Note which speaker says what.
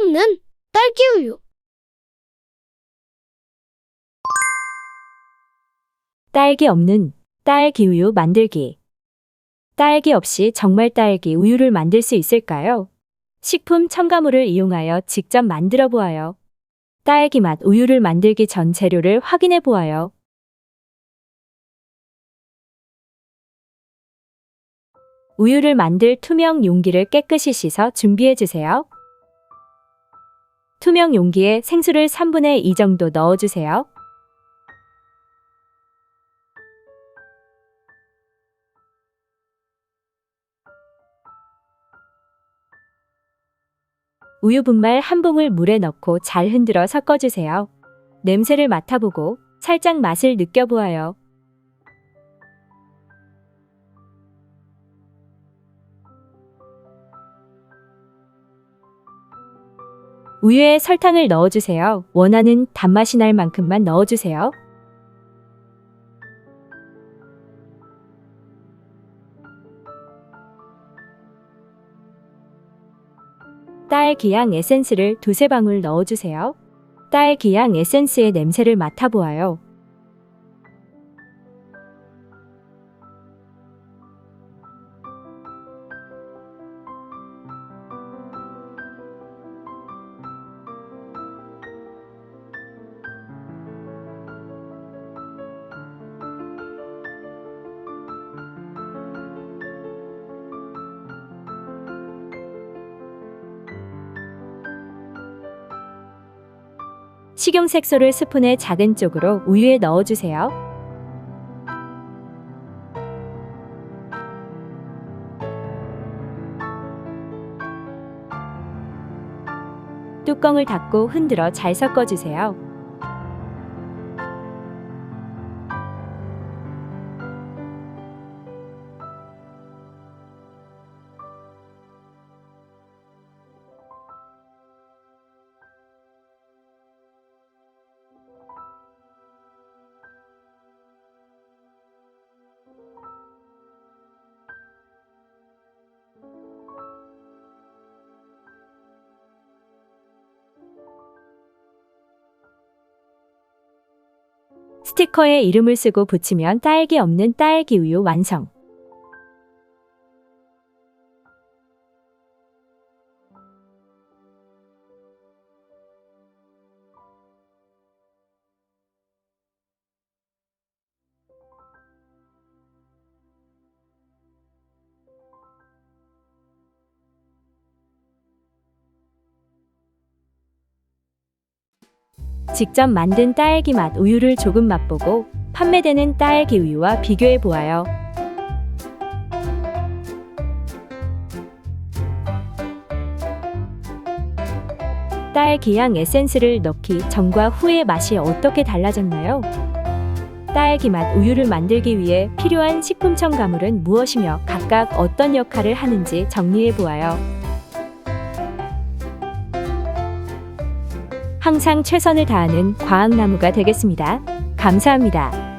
Speaker 1: 없는 딸기 우유.
Speaker 2: 딸기 없는 딸기 우유 만들기. 딸기 없이 정말 딸기 우유를 만들 수 있을까요? 식품 첨가물을 이용하여 직접 만들어 보아요. 딸기 맛 우유를 만들기 전 재료를 확인해 보아요. 우유를 만들 투명 용기를 깨끗이 씻어 준비해 주세요. 투명 용기에 생수를 3분의 2 정도 넣어 주세요. 우유 분말 한 봉을 물에 넣고 잘 흔들어 섞어주세요. 냄새를 맡아보고 살짝 맛을 느껴보아요. 우유에 설탕을 넣어주세요. 원하는 단맛이 날 만큼만 넣어주세요. 딸 기향 에센스를 두세 방울 넣어주세요. 딸 기향 에센스의 냄새를 맡아보아요. 식용 색소를 스푼의 작은 쪽으로 우유에 넣어주세요. 뚜껑을 닫고 흔들어 잘 섞어주세요. 스티커에 이름을 쓰고 붙이면 딸기 없는 딸기 우유 완성. 직접 만든 딸기 맛 우유를 조금 맛보고 판매되는 딸기 우유와 비교해 보아요. 딸기향 에센스를 넣기 전과 후의 맛이 어떻게 달라졌나요? 딸기 맛 우유를 만들기 위해 필요한 식품 첨가물은 무엇이며 각각 어떤 역할을 하는지 정리해 보아요. 항상 최선을 다하는 과학나무가 되겠습니다. 감사합니다.